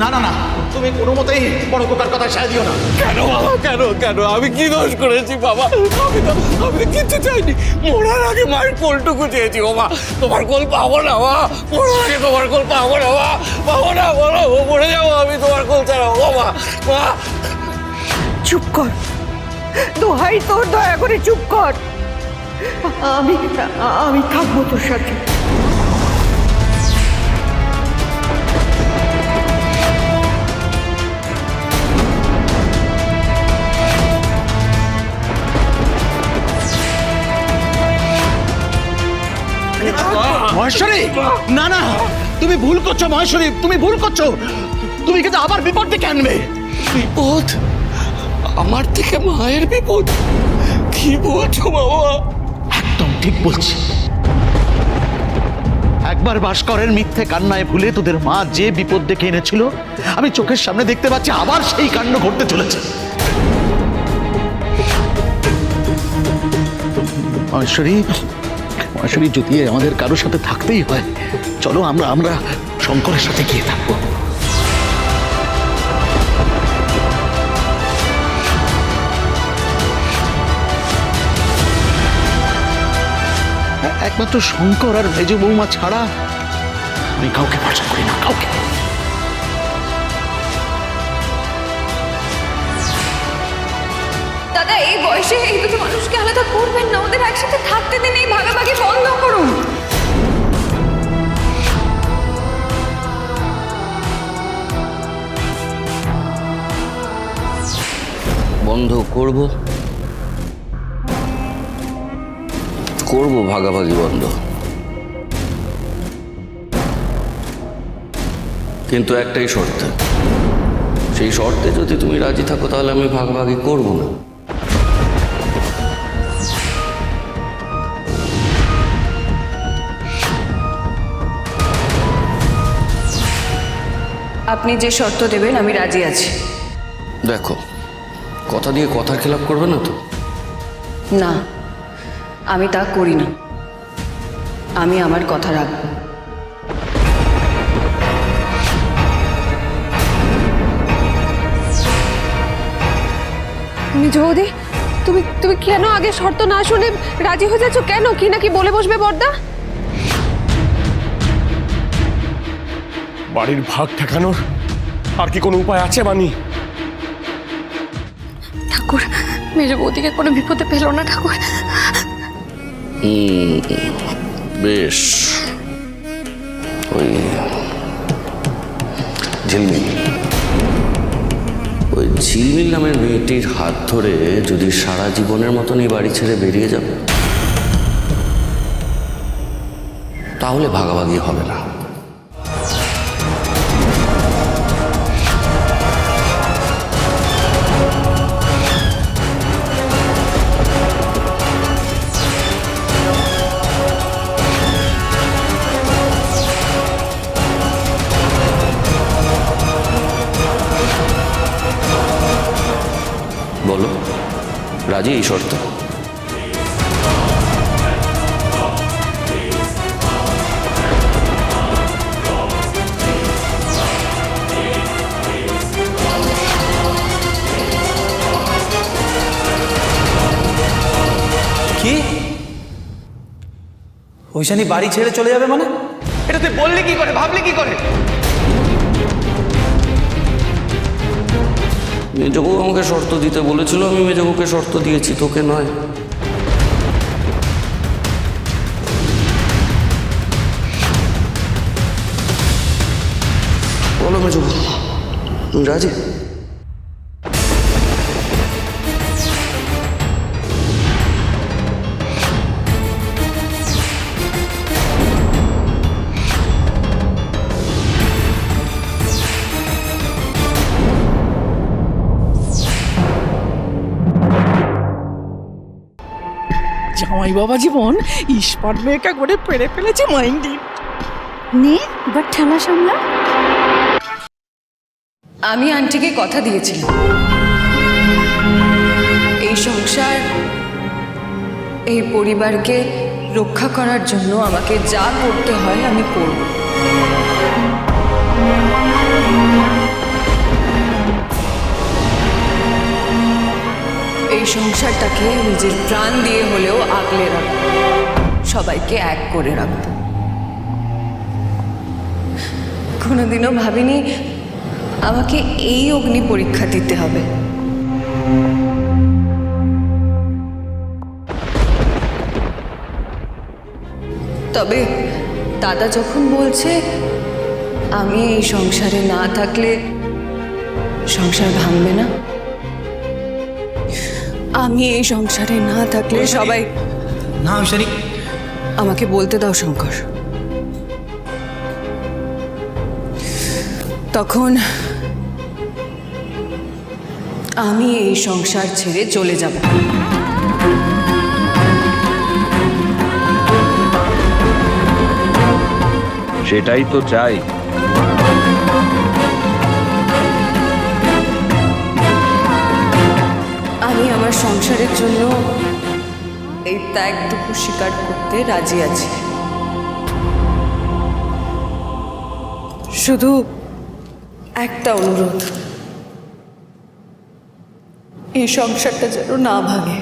না না না তুমি কোনো মতেই বড় কথা সায় দিও না। কেন বাবা কেন কেন? আমি কি দোষ করেছি বাবা? আমি তো আমি তো কিচ্ছু চাইনি। মরার আগে মায়ের কোলটুকু চেয়েছি মা। তোমার কোল পাবো না মরার আগে তোমার কোল পাবো না পাবো না বলো ও মরে যাব আমি তোমার কোল মা। চুপ কর। দোহাই তোর দয়া করে চুপ কর। আমি আমি থাকব তোর সাথে। মহেশ্বরী! না না তুমি ভুল করছ মহেশ্বরী তুমি ভুল করছ। তুমি কিন্তু আবার বিপদ ডেকে আনবে। বিপদ? আমার থেকে মায়ের বিপদ? কি বলছো বাবা? একদম ঠিক বলছি। একবার ভাস্করের মিথ্যে কান্নায় ভুলে তোদের মা যে বিপদ ডেকে এনেছিল আমি চোখের সামনে দেখতে পাচ্ছি আবার সেই কাণ্ড ঘটতে চলেছে। মহেশ্বরী মহেশ্বরী যদি আমাদের কারোর সাথে থাকতেই হয়, চলো আমরা আমরা শঙ্করের সাথে গিয়ে থাকব। একমাত্র শঙ্কর আর মেজ বৌমা ছাড়া আমি কাউকে ভরসা করি না, কাউকে। বয়সে এই দুটো মানুষকে আলাদা করবেন না। ওদের একসাথে থাকতে দিন, এই ভাগাভাগি বন্ধ করুন। বন্ধ, করব? করব ভাগাভাগি বন্ধ। কিন্তু একটাই শর্ত, সেই শর্তে যদি তুমি রাজি থাকো, তাহলে আমি ভাগাভাগি করব না। আপনি যে শর্ত দেবেন আমি রাজি আছি। দেখো কথা দিয়ে কথার খেলাপ করবে না তো? না আমি তা করি না। আমি আমার কথা রাখব। বৌদি তুমি তুমি কেন আগে শর্ত না শুনে রাজি হয়ে যাচ্ছ? কেন? কি নাকি বলে বসবে বর্দা? বাড়ির ভাগ ঠেকানোর আর কি কোনো উপায় আছে বানি ঠাকুর মেজ বৌদিকে কোনো বিপদে পেল না ঠাকুর। বেশ। ওই ঝিলমিল। ওই ঝিলমিল নামের মেয়েটির হাত ধরে যদি সারা জীবনের মতন এই বাড়ি ছেড়ে বেরিয়ে যাবে তাহলে ভাগাভাগি হবে না। রাজি এই শর্ত। কি? ঐশানি বাড়ি ছেড়ে চলে যাবে মানে? এটা তুই বললি কি করে? ভাবলি কি করে? মেজবউ আমাকে শর্ত দিতে বলেছিল, আমি মেজবউকে শর্ত দিয়েছি, তোকে নয়। বলো মেজবউ তুমি রাজি? জামাই বাবা জীবন। ইস্পাত মেয়েকা করে পেরে ফেলেছে মাইন্ডি। নে এবার ঠান্ডা সামলা। আমি আন্টিকে কথা দিয়েছিলাম। এই সংসার এই পরিবারকে রক্ষা করার জন্য আমাকে যা করতে হয় আমি করব। সংসারটাকে নিজের প্রাণ দিয়ে হলেও আগলে রাখব সবাইকে এক করে রাখব কোনোদিনও ভাবিনি আমাকে এই অগ্নি পরীক্ষা দিতে হবে। তবে দাদা যখন বলছে, আমি এই সংসারে না থাকলে সংসার ভাঙবে না? আমি এই সংসারে না থাকলে সবাই না ঐশ্বরী আমাকে বলতে দাও শঙ্কর। তখন আমি এই সংসার ছেড়ে চলে যাব। সেটাই তো চাই। আমার সংসারের জন্য এই ত্যাগটুকু স্বীকার করতে রাজি আছি। শুধু একটা অনুরোধ। এই সংসারটা যেন না ভাঙে।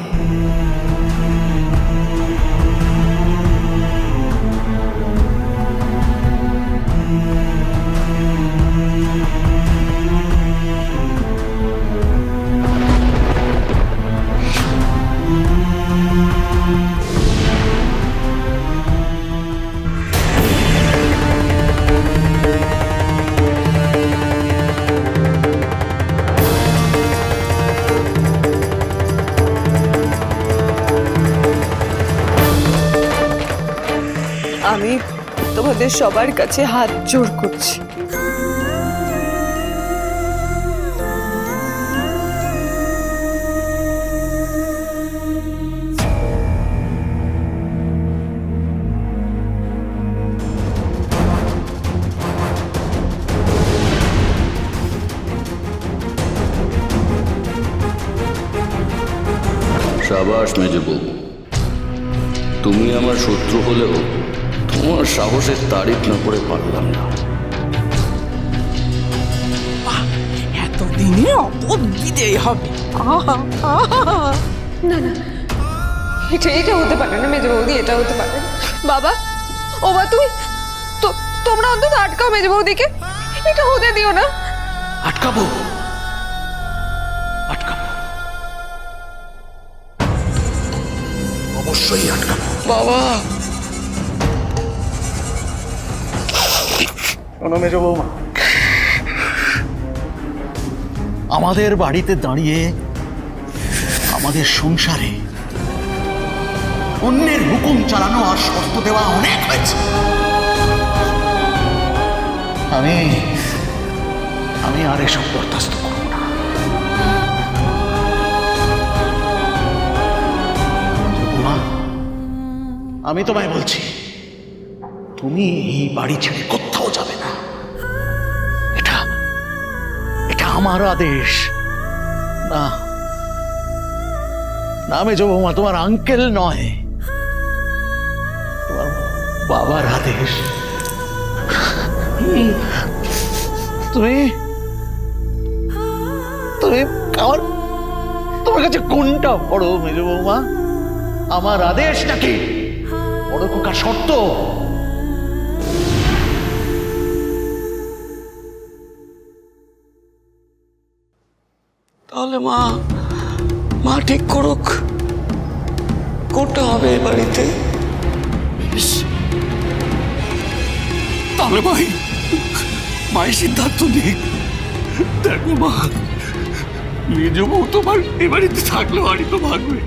আমি তোমাদের সবার কাছে হাত জোর করছি। সাবাস মেজে বউ তুমি আমার শত্রু হলেও তোমার সাহসের তারিফ না করে পারলাম না। এতদিনে অপদ বিদেয় হবে। আহা আহা এটা এটা হতে পারে না মেজে বৌদি এটা হতে পারে না। বাবা ও বা তুমি তো তোমরা অন্তত আটকাও মেজে বৌদিকে। এটা হতে দিও না। আটকাবো। আটকাবো। অবশ্যই আটকাবো। বাবা! বৌমা। আমাদের বাড়িতে দাঁড়িয়ে, আমাদের সংসারে অন্যের হুকুম চালানো আর শর্ত দেওয়া অনেক হয়েছে। আমি আমি আর এসব বরদাস্ত করব না। আমি তোমায় বলছি, তুমি এই বাড়ি ছেড়ে কোথাও আমার আদেশ। না। না, মেজ বৌমা, তোমার আঙ্কেল নয়। বাবার আদেশ। তুমি তুমি আমার, তোমার কাছে কোনটা বড়, মেজ বৌমা? আমার আদেশ নাকি বড় খোকা শর্ত? তাহলে মা মা ঠিক করুক। কোনটা হবে এ বাড়িতে। তাহলে ভাই মায়ের সিদ্ধান্ত নিক। দেখো মা, মেজ বউ তোমার এ বাড়িতে থাকলে বাড়ি তো ভাগবে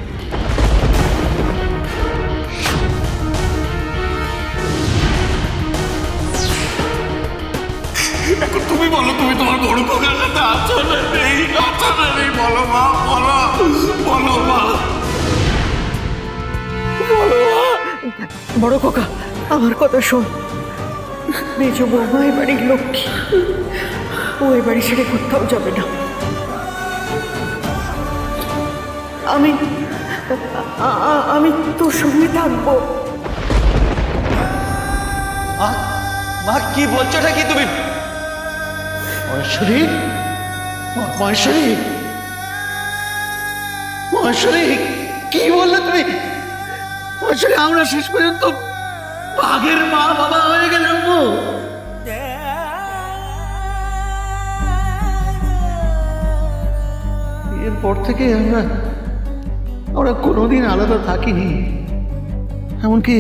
এখন তুমি বলো, তুমি তোমার বড় খোকার না নেই না নেই বলো মা বলো বলো মা। বলো বড় খোকা আমার কথা শোন। মেজ বৌমা এ বাড়ির লক্ষ্মী। ও এ বাড়ি ছেড়ে কোথাও যাবে না। আমি আমি তোর সঙ্গে থাকব। মা কি বলছোটা কি তুমি? মহেশ্বরী মহেশ্বরী মহেশ্বরী কি বললে তুমি? মহেশ্বরী আমরা শেষ পর্যন্ত বাঘের মা বাবা হয়ে গেলাম গো। এরপর থেকে আমরা আমরা কোনোদিন আলাদা থাকিনি। এমনকি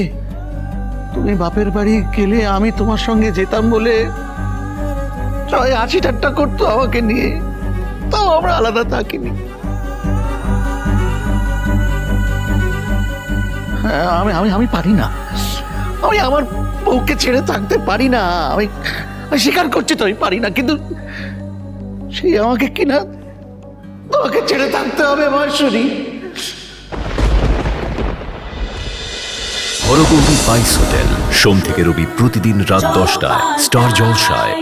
তুমি বাপের বাড়ি গেলে আমি তোমার সঙ্গে যেতাম বলে সবাই আশি ঠাট্টা করতো আমাকে নিয়ে। তাও আমরা আলাদা থাকিনি। হ্যাঁ আমি আমি আমি পারি না। আমি আমার বউকে ছেড়ে থাকতে পারি না। আমি আমি স্বীকার করছি তো আমি পারি না কিন্তু সেই আমাকে কিনা তোমাকে ছেড়ে থাকতে হবে মহেশ্বরী। হরগৌরী বাইস হোটেল সোম থেকে রবি প্রতিদিন রাত দশটায় স্টার জলসায়।